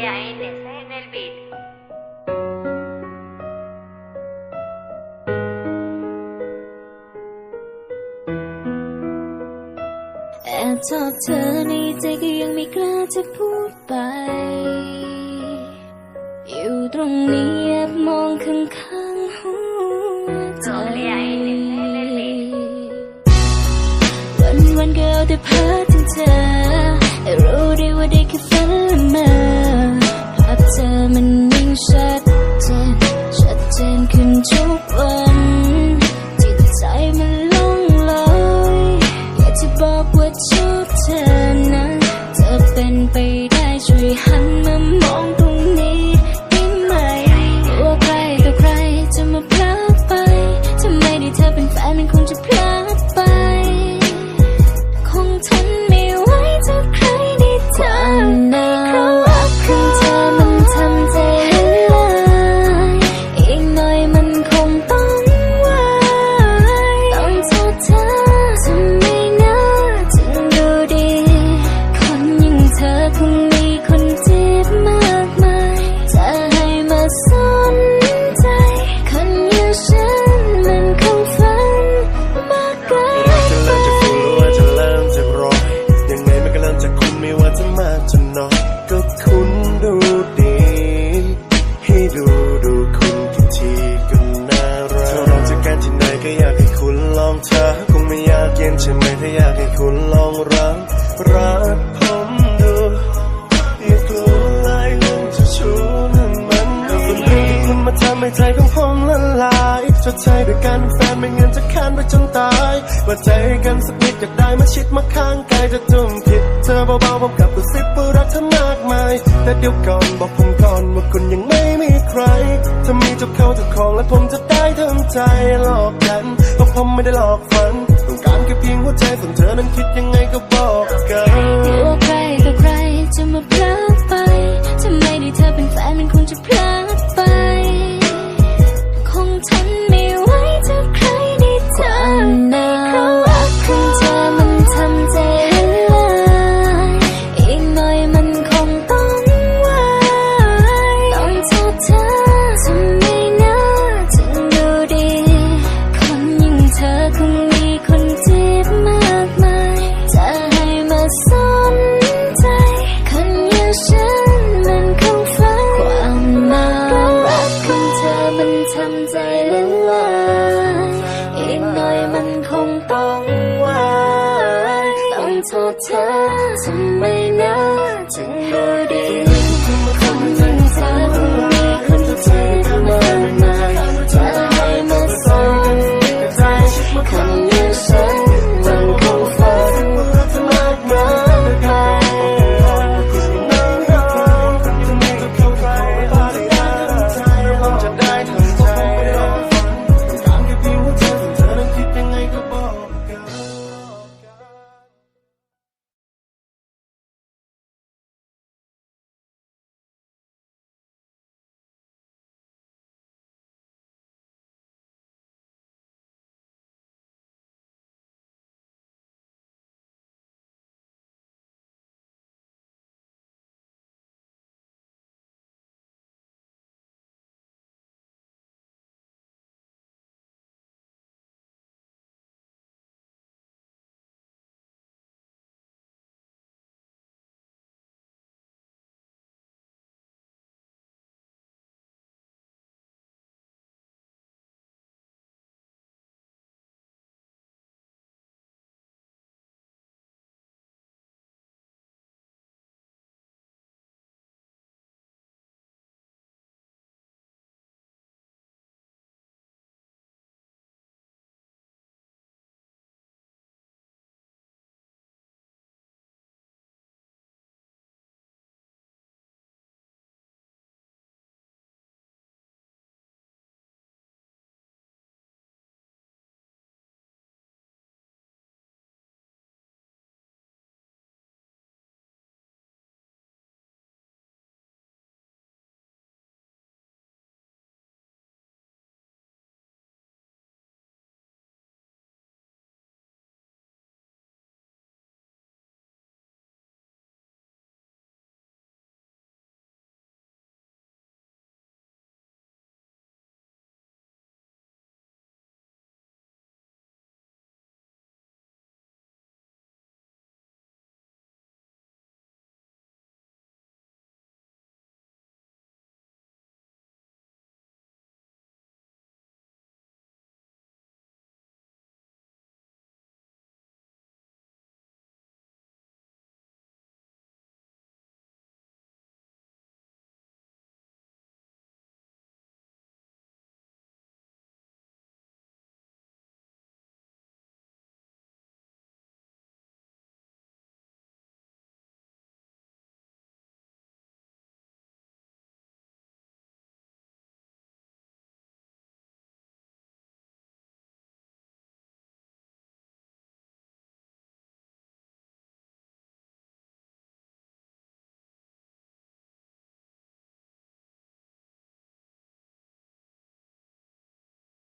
AANS en el beat. แอบชอบเธอในใจก็ยังไม่กล้าจะพูดไป อยู่ตรงนี้แอบมองข้างข้างๆหัวใจวันวันๆก็เอาแต่เพ้อถึงเธอ หันำให้ใจของผมละลายชดใช้ด้วยการเป็นแฟนไม่เงั้นจะค้านไปจนตายว่าใจกันสักนิดอยากได้มาชิดมาข้างกายจะจุ่มผิดเธอเบาๆผมกลับกระซิบว่ารักเธอมากมาย แต่เดี๋ยวก่อนบอกผมก่อนว่าคุณยังไม่มีใครถ้ามีเจ้าเขาจ้าของและผมจะได้ทำใจหลอกกันเพราะผมไม่ได้หลอกฝันต้องการแค่เพียงหัวใจส่วนเธอนั้นคิดยังไงก็บอกกันว่ใครต่อใคร เธอทำไมนะถึงโดน